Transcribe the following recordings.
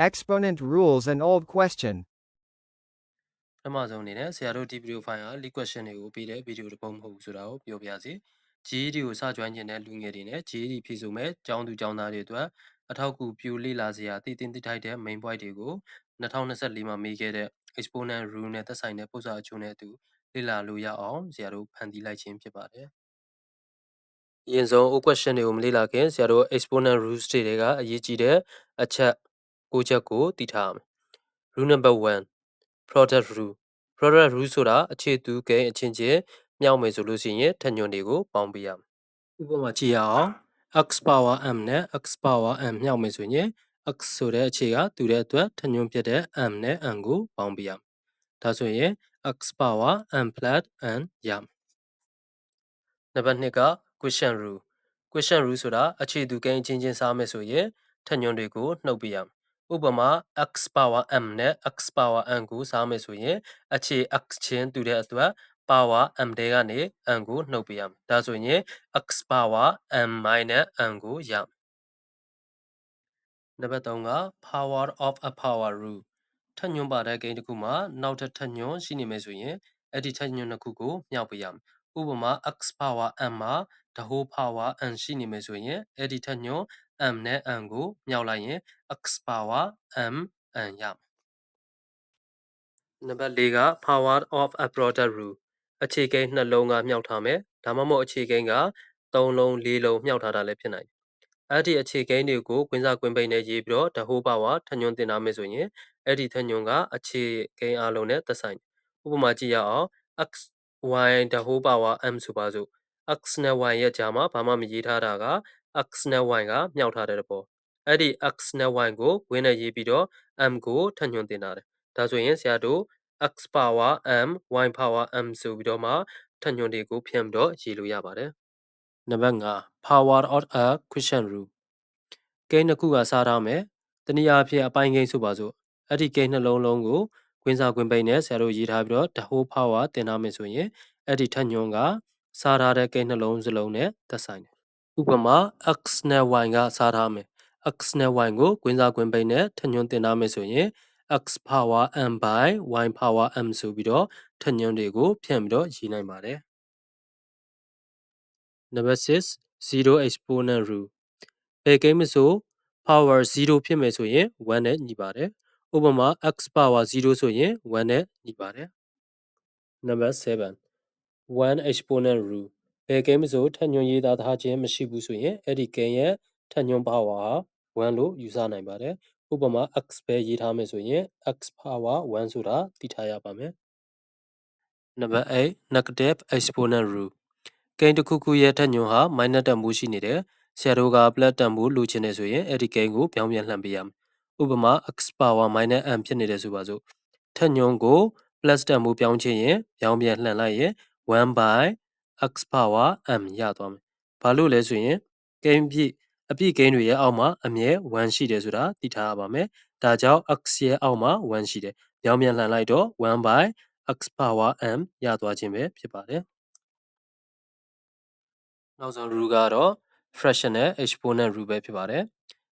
Exponent rules an old question. ပထမဆုံးအနေနဲ့ဆရာတို့ဒီဗီဒီယိုဖိုင်ဟာ lead question တွေကိုပေးတဲ့ဗီဒီယိုတစ်ပုဒ်မဟုတ်ဘူးဆိုတာကိုပြောပြစီ GED ကိုစကြွခြင်းတဲ့လူငယ်တွေနဲ့ GED ဖြည့်ဆို့မဲ့ကျောင်းသူကျောင်းသားတွေအတွက်အထောက်အကူပြုလေ့လာစရာတည်တင်တည်ထိုက်တဲ့ main point တွေကို2024မှာမေးခဲ့တဲ့ exponent rule နဲ့သက်ဆိုင်တဲ့ပုံစံအချို့နဲ့အတူလေ့လာလို့ရအောင်ဆရာတို့ဖန်တီးလိုက်ခြင်းဖြစ်ပါတယ်အရင်ဆုံး O question တွေကိုမလေ့လာခင်ဆရာတို့ exponent rules တွေထဲကအရေးကြီးတဲ့အချက် ၉ချက်ကိုသိထားရမယ် rule number 1 product rule product rule ဆိုတာအခြေသူကိန်းအချင်းချင်းမြောက်မယ်ဆိုလို့ရှိရင်ထက်ညွန်တွေကိုပေါင်းပေးရမယ်ဥပမာကြည့်ရအောင် x power m နဲ့ x power m မြောက်မယ်ဆိုရင် x ဆိုတဲ့အခြေကတူတဲ့အတွက်ထက်ညွန်ဖြစ်တဲ့ m နဲ့ n ကိုပေါင်းပေးရမယ်ဒါဆိုရင် x power m plus n ရမယ်နံပါတ်2က question rule question rule ဆိုတာအခြေသူကိန်းအချင်းချင်းစားမယ်ဆိုရင်ထက်ညွန်တွေကိုနှုတ်ပေးရမယ် ဥပမာ x power m နဲ့ x power n ကိုစားမယ်ဆိုရင်အခြေ x ချင်းတူတဲ့အတွက် power m တဲကနေ n ကိုနှုတ်ပေးရမယ်ဒါဆိုရင် x power m minus n ကိုရမယ်နံပါတ်3က power of a power rule ထက်ညွန်ပါတဲ့ဂိမ်းတစ်ခုမှာနောက်ထပ်ထက်ညွန်ရှိနေမယ်ဆိုရင်အဲ့ဒီထက်ညွန်နှစ်ခုကိုမြောက်ပေးရမယ်ဥပမာ x power m မှာ the whole power n ရှိနေမယ်ဆိုရင်အဲ့ဒီထက်ညွန် m နဲ့ n ကိုမြောက်လိုက်ရင် x power m n ရမယ်နံပါတ်၄က power of a product rule အခြေကိန်းနှလုံးကမြောက်ထားမယ်ဒါမှမဟုတ်အခြေကိန်းက3လုံး4လုံးမြောက်ထားတာလည်းဖြစ်နိုင်တယ်အဲ့ဒီအခြေကိန်းတွေကိုကွင်းစားကွင်းပိန်နဲ့ရေးပြီးတော့ the whole power ထက်ညွန်တင်ထားမယ်ဆိုရင်အဲ့ဒီထက်ညွန်ကအခြေကိန်းအလုံးနဲ့သက်ဆိုင်တယ်ဥပမာကြည့်ရအောင် x y the whole power m ဆိုပါစို့ x နဲ့ y ရဲ့ကြားမှာဘာမှမရေးထားတာက x နဲ့ y ကမြောက်ထားတဲ့ပေါ့အဲ့ဒီ x နဲ့ y ကိုဝင်းနဲ့ရေးပြီးတော့ m ကိုထပ်ညွှန်တင်ထားတယ်ဒါဆိုရင်ဆရာတို့ x power m y power m ဆိုပြီးတော့မှထပ်ညွှန်တွေကိုဖြန့်ပြီးတော့ရေးလို့ရပါတယ်နံပါတ်5 power of a question rule ကိန်းတစ်ခုကစားထားမယ်တနည်းအားဖြင့်အပိုင်းကိန်းဆိုပါစို့အဲ့ဒီကိန်းနှလုံးလုံးကိုကွင်းစာကွင်းပိန်နဲ့ဆရာတို့ရေးထားပြီးတော့ the whole power တင်ထားမယ်ဆိုရင်အဲ့ဒီထက်ညွန်ကစားထားတဲ့ကိန်းနှလုံးစလုံးနဲ့သက်ဆိုင်တယ် ဥပမာ x နဲ့ y ကစားထားမယ် x နဲ့ y ကိုကွင်းစာကွင်းပိန်နဲ့ထက်ညွန်တင်ထားမယ်ဆိုရင် x power m by y power m ဆိုပြီးတော့ထက်ညွန်တွေကိုဖြန့်ပြီးတော့ရေးနိုင်ပါတယ်နံပါတ်6 zero exponent rule ဘယ်ကိန်းမဆို power 0ဖြစ်မယ်ဆိုရင်1နဲ့ညီပါတယ်ဥပမာ x power 0ဆိုရင်1နဲ့ညီပါတယ်နံပါတ်7 one exponent rule ဘယ်ကိန်းမဆိုထက်ညွန်ရေးသားထားခြင်းမရှိဘူးဆိုရင်အဲ့ဒီကိန်းရဲ့ထက်ညွန် power ဟာ1လို့ယူဆနိုင်ပါတယ်ဥပမာ x ပဲရေးထားမယ်ဆိုရင် x power 1ဆိုတာသိထားရပါမယ်နံပါတ်8 negative exponent rule ကိန်းတစ်ခုခုရဲ့ထက်ညွန်ဟာ minus တန်ဖိုးရှိနေတယ်ဆရာတို့က plus တန်ဖိုးလိုချင်နေဆိုရင်အဲ့ဒီကိန်းကိုပြောင်းပြန်လှန်ပေးရမယ်ဥပမာ x power minus m ဖြစ်နေတယ်ဆိုပါစို့ထက်ညွန်ကို plus တန်ဖိုးပြောင်းချင်ရင်ပြောင်းပြန်လှန်လိုက်ရင်1 by x power m ရသွားမယ်ဘာလို့လဲဆိုရင်ကိန်းပြည့်အပြည့်ကိန်းတွေရဲ့အောက်မှာအမြဲ1ရှိတယ်ဆိုတာသိထားရပါမယ်ဒါကြောင့် x ရဲ့အောက်မှာ1ရှိတယ်ပြောင်းပြန်လှန်လိုက်တော့1 by x power m ရသွားခြင်းပဲဖြစ်ပါတယ်နောက်ဆုံး rule ကတော့ fractional exponent rule ပဲဖြစ်ပါတယ်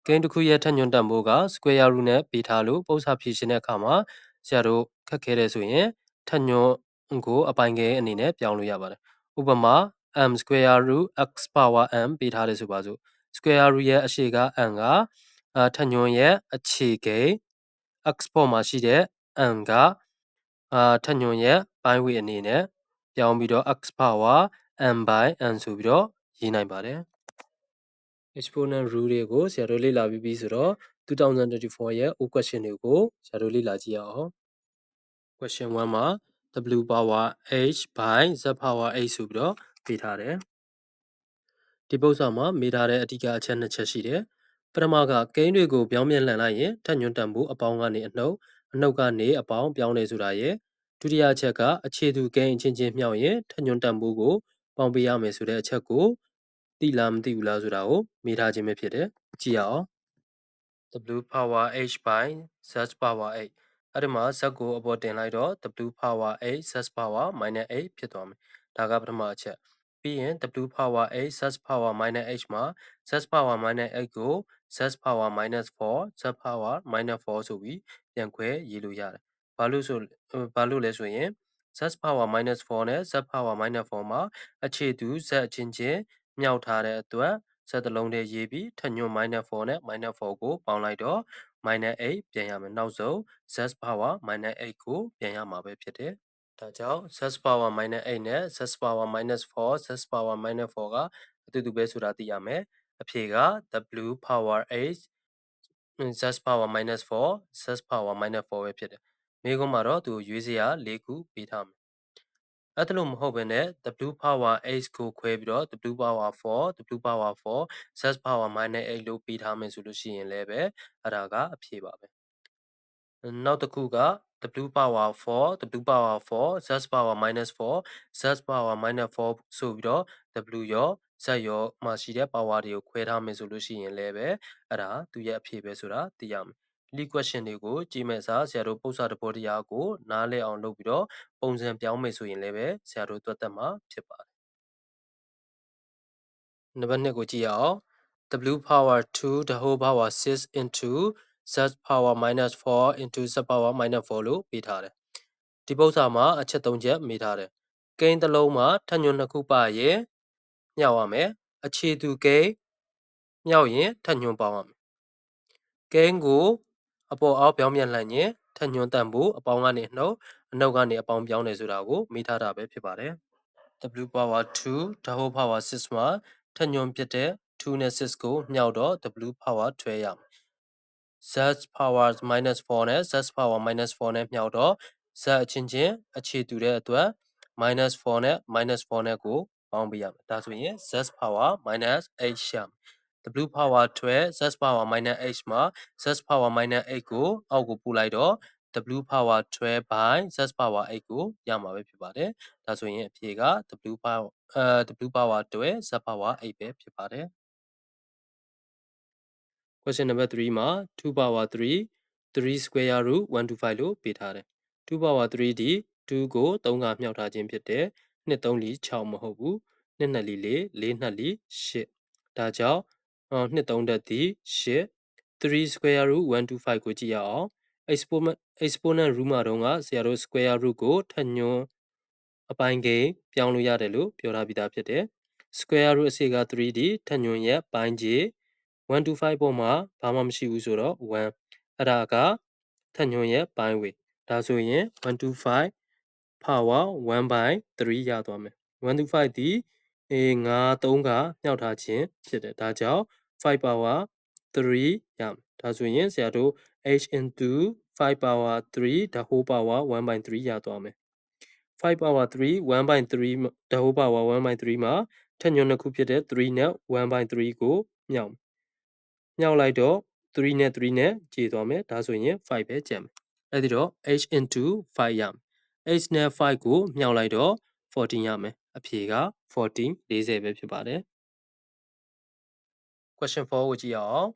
ကိန်းတစ်ခုရဲ့ထက်ညွန်တန်ဖိုးက square root နဲ့ပေးထားလို့ပုံစံဖြည့်ရှင်းတဲ့အခါမှာဆရာတို့ခက်ခဲတယ်ဆိုရင်ထက်ညွန်ကိုအပိုင်ကိန်းအနေနဲ့ပြောင်းလို့ရပါတယ် ဥပမာ m square root x power m ပေးထားတယ်ဆိုပါစို့ square root ရဲ့အရှေ့က n ကအာထက်ညွန်ရဲ့အခြေကိန်း x ပေါ်မှာရှိတဲ့ n ကအာထက်ညွန်ရဲ့ပိုင်းဝေအနေနဲ့ပြောင်းပြီးတော့ x power m by n ဆိုပြီးတော့ရေးနိုင်ပါတယ် exponent rule တွေကိုဆရာတို့လေ့လာပြီးပြီဆိုတော့2024ရဲ့ O question တွေကိုဆရာတို့လေ့လာကြည့်ရအောင် question 1မှာ w power h by z power h ဆိုပြီးတော့ပေးထားတယ်ဒီပုဒ်စာမှာမေးထားတဲ့အဓိကအချက်နှစ်ချက်ရှိတယ်ပထမကကိန်းတွေကိုပြောင်းပြန်လှန်လိုက်ရင်ထက်ညွန့်တန်ဖို့အပေါင်းကနေအနှုတ်အနှုတ်ကနေအပေါင်းပြောင်းနေဆိုတာရဲ့ဒုတိယအချက်ကအခြေသူကိန်းအချင်းချင်းမြောက်ရင်ထက်ညွန့်တန်ဖို့ကိုပေါင်းပေးရမယ်ဆိုတဲ့အချက်ကိုသိလားမသိဘူးလားဆိုတာကိုမေးထားခြင်းပဲဖြစ်တယ်ကြည့်ရအောင် w power h by z power 8 အဲ့ဒီမှာ z ကိုအပေါ်တင်လိုက်တော့ w power 8 z power minus 8ဖြစ်သွားမယ်ဒါကပထမအချက်ပြီးရင် w power 8 z power minus h မှာ z power minus 8ကို z power minus 4 z power minus 4ဆိုပြီးပြန်ခွဲရေးလို့ရတယ်ဘာလို့ဆိုဘာလို့လဲဆိုရင် z power minus 4နဲ့ z power minus 4မှာအခြေတူ z အချင်းချင်းမြောက်ထားတဲ့အတွက် z တစ်လုံးတည်းရေးပြီးထညွန့် minus 4နဲ့ minus 4ကိုပေါင်းလိုက်တော့ minus 8ပြန်ရမယ်နောက်ဆုံး z power minus 8ကိုပြန်ရမှာပဲဖြစ်တယ်ဒါကြောင့် z power minus 8နဲ့ z power minus 4 z power minus 4ကအတူတူပဲဆိုတာသိရမယ်အဖြေက w power 8 z power minus 4 z power minus 4ပဲဖြစ်တယ်မိကုံးမှာတော့သူရွေးစရာ၄ခုပေးထားမယ် အဲ့ဒါလို့မဟုတ်ဘဲနဲ့ w power 8ကိုခွဲပြီးတော့ w power 4 w power 4 z power minus 8လို့ပေးထားမယ်ဆိုလို့ရှိရင်လည်းပဲအဲ့ဒါကအဖြေပါပဲနောက်တစ်ခုက w power 4 w power 4 z power minus 4 z power minus 4ဆိုပြီးတော့ w ရော z ရောမှာရှိတဲ့ power တွေကိုခွဲထားမယ်ဆိုလို့ရှိရင်လည်းပဲအဲ့ဒါသူရဲ့အဖြေပဲဆိုတာသိရမယ် lead question တွေကိုကြည့်မဲ့စာဆရာတို့ပု္ပ္ပစာတဘောတရားကိုနားလည်အောင်လုပ်ပြီးတော့ပုံစံပြောင်းမယ်ဆိုရင်လည်းပဲဆရာတို့တွက်သက်မှာဖြစ်ပါတယ်နံပါတ်2ကိုကြည့်ရအောင် w power 2 the whole power 6 into z power minus 4 into z power minus 4လို့ပေးထားတယ်ဒီပု္ပ္ပစာမှာအချက်3ချက်မေးထားတယ်ကိန်းတစ်လုံးမှာထညွန်နှစ်ခုပါရင်မြောက်ရမယ်အခြေသူကိန်းမြောက်ရင်ထညွန်ပေါင်းရမယ်ကိန်းကို အပေါ်အောက်ပြောင်းပြန်လှန်ရင်ထညွန်တန်ဖို့အပေါင်းကနေအနှုတ်အနှုတ်ကနေအပေါင်းပြောင်းတယ်ဆိုတာကိုမေးထားတာပဲဖြစ်ပါတယ် w power 2 the whole power 6မှာထညွန်ဖြစ်တဲ့2နဲ့6ကိုမြောက်တော့ w power 12ရမယ် z power minus 4နဲ့ z power minus 4နဲ့မြောက်တော့ z အချင်းချင်းအခြေတူတဲ့အတွက် minus 4နဲ့ minus 4နဲ့ကိုပေါင်းပေးရမယ်ဒါဆိုရင် z power minus 8ရှာမယ် w power 12 z power minus 8မှာ z power minus 8ကိုအောက်ကိုပို့လိုက်တော့ w power 12 by z power 8ကိုရမှာပဲဖြစ်ပါတယ်ဒါဆိုရင်အဖြေက w power အဲ w power 12 z power 8ပဲဖြစ်ပါတယ် question number 3မှာ2 power 3 3 square root 125လို့ပေးထားတယ်2 power 3ဒီ2ကို3ကမြောက်ထားခြင်းဖြစ်တယ်2 3လီ6မဟုတ်ဘူး2 2လီ4 4 2လီ8ဒါကြောင့် 2 3တက်ဒီ8 3 square root 125ကိုကြည့်ရအောင် exponent exponent root မှာတော့ကဆရာတို့ square root ကိုထညွန်းအပိုင်းကိန်းပြောင်းလို့ရတယ်လို့ပြောထားပြီးသားဖြစ်တယ် square root အစီက 3D ထညွန်းရဲ့ပိုင်းခြေ125ပေါ်မှာဘာမှမရှိဘူးဆိုတော့1အဲ့ဒါကထညွန်းရဲ့ပိုင်းဝေဒါဆိုရင်125 power 1 by 3ရသွားမယ်125ဒီ အေးငါ3ကမြောက်ထားခြင်းဖြစ်တယ်ဒါကြောင့်5 power 3ရမယ်ဒါဆိုရင်ဆရာတို့ h into 5 power 3 the whole power 1 by 3ရသွားမယ်5 power 3 1 by 3 the whole power 1 by 3မှာထက်ညွန်းတစ်ခုဖြစ်တဲ့3နဲ့1 by 3ကိုမြောက်မြောက်လိုက်တော့3နဲ့3နဲ့ခြေသွားမယ်ဒါဆိုရင်5ပဲကျန်မယ်အဲ့ဒီတော့ h into 5ရမယ် h နဲ့5ကိုမြောက်လိုက်တော့14ရမယ်အဖြေက 14 40ပဲဖြစ်ပါတယ် question 4ကိုကြည့်အောင်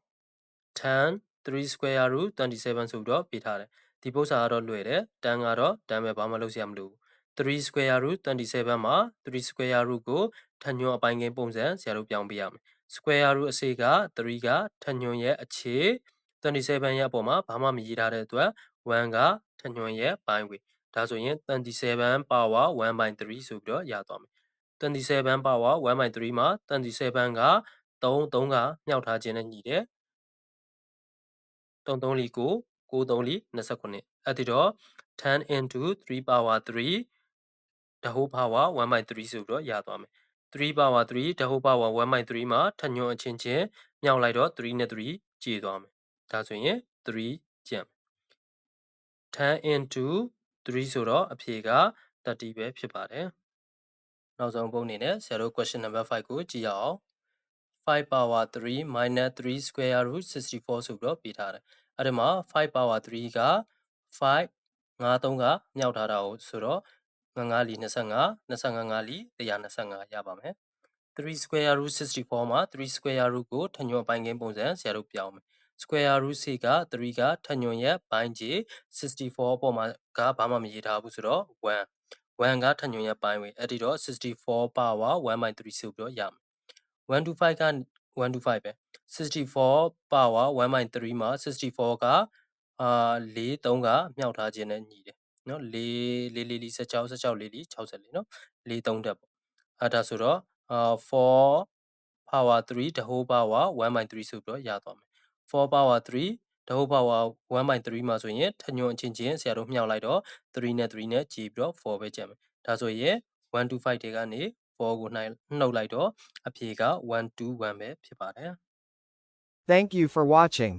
10 3 square root 27ဆိုပြီးတော့ပေးထားတယ်ဒီပု္ပ္ပစာကတော့လွယ်တယ်တန်းကတော့တန်းပဲဘာမှလုပ်စရာမလိုဘူး3 square root 27မှာ3 square root ကိုထညွန်းအပိုင်းကိန်းပုံစံဆရာတို့ပြောင်းပေးရမယ် square root အစေက3ကထညွန်းရဲ့အခြေ27ရဲ့အပေါ်မှာဘာမှမရေးထားတဲ့အတွက်1ကထညွန်းရဲ့ပိုင်းဝေဒါဆိုရင်27 power 1 by 3ဆိုပြီးတော့ရသွားမယ် 27 power 1 by 3မှာ27က3 3ကမြောက်ထားခြင်းနဲ့ညီတယ်3 3လီ9 9 3လီ29အဲ့ဒီတော့10 into 3 power 3 the whole power 1 by 3ဆိုပြီးတော့ရသွားမယ်3 power 3 the whole power 1 by 3မှာထညွန်အချင်းချင်းမြောက်လိုက်တော့3နဲ့3ကျေသွားမယ်ဒါဆိုရင်3ကျန်10 into 3ဆိုတော့အဖြေက30ပဲဖြစ်ပါတယ် နောက်ဆုံးပုံအနေနဲ့ဆရာတို့ question number 5ကိုကြည့်ရအောင်5 power 3 minus 3 square root 64ဆိုပြီးတော့ပေးထားတယ်အဲ့ဒီမှာ5 power 3က5 5 3ကမြောက်ထားတာကိုဆိုတော့5လီ25 25 5လီ125ရပါမယ်3 square root 64မှာ3 square root ကိုထညွန်ပိုင်းကင်းပုံစံဆရာတို့ပြောင်းမယ် square root c က3ကထညွန်ရဲ့ပိုင်းခြေ64ပေါ်မှာကဘာမှမရေးထားဘူးဆိုတော့1 1ကထညွန်ရဲ့ပိုင်းဝေးအဲ့ဒီတော့64 power 1/3ဆိုပြီးတော့ရမယ်1 to 5က1 to 5ပဲ64 power 1/3မှာ64ကအာ4 3ကမြောက်ထားခြင်းနဲ့ညီတယ်နော်4 4 4 4 16 16 4 4 64နော်4 3တက်ပေါ့အဲဒါဆိုတော့အာ4 power 3 the whole power 1/3ဆိုပြီးတော့ရသွားမယ်4 power 3 the whole power 1/3မှာဆိုရင်ထညွန်အချင်းချင်းဆရာတို့မြှောက်လိုက်တော့3နဲ့3နဲ့ကြည်ပြီးတော့4ပဲကျန်မယ်ဒါဆိုရင်1 2 5တွေကနေ4ကိုနှိုက်နှုတ်လိုက်တော့အဖြေက1 2 1ပဲဖြစ်ပါတယ် Thank you for watching.